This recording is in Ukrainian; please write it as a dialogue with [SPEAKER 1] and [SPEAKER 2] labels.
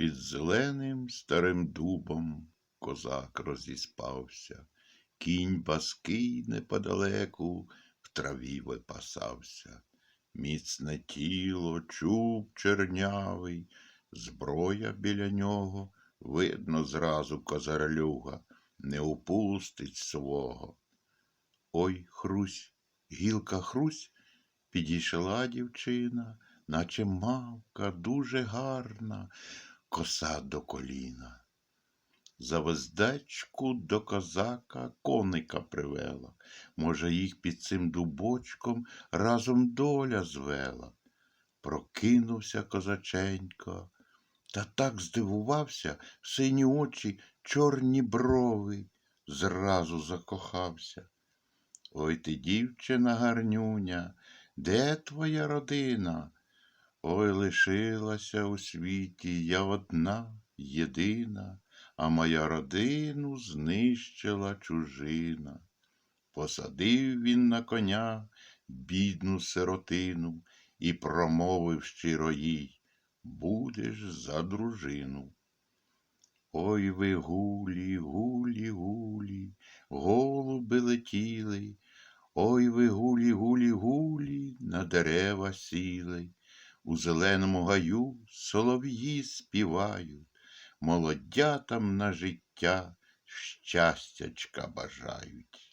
[SPEAKER 1] Під зеленим старим дубом козак розіспався, кінь баский неподалеку в траві випасався. Міцне тіло, чуб чернявий, зброя біля нього, видно зразу козарелюга, не упустить свого. Ой, Хрусь, гілка Хрусь, підійшла дівчина, наче мавка дуже гарна, коса до коліна. За вездечку до козака коника привела, може, їх під цим дубочком разом доля звела. Прокинувся козаченько, та так здивувався, сині очі, чорні брови, зразу закохався. Ой ти, дівчина гарнюня, де твоя родина? Ой, лишилася у світі я одна, єдина, а моя родину знищила чужина. Посадив він на коня бідну сиротину і промовив щиро їй Будеш за дружину. Ой ви гулі, гулі, гулі, голуби летіли, ой ви гулі, гулі, гулі, на дерева сіли, у зеленому гаю солов'ї співають, молодятам на життя щастячка бажають.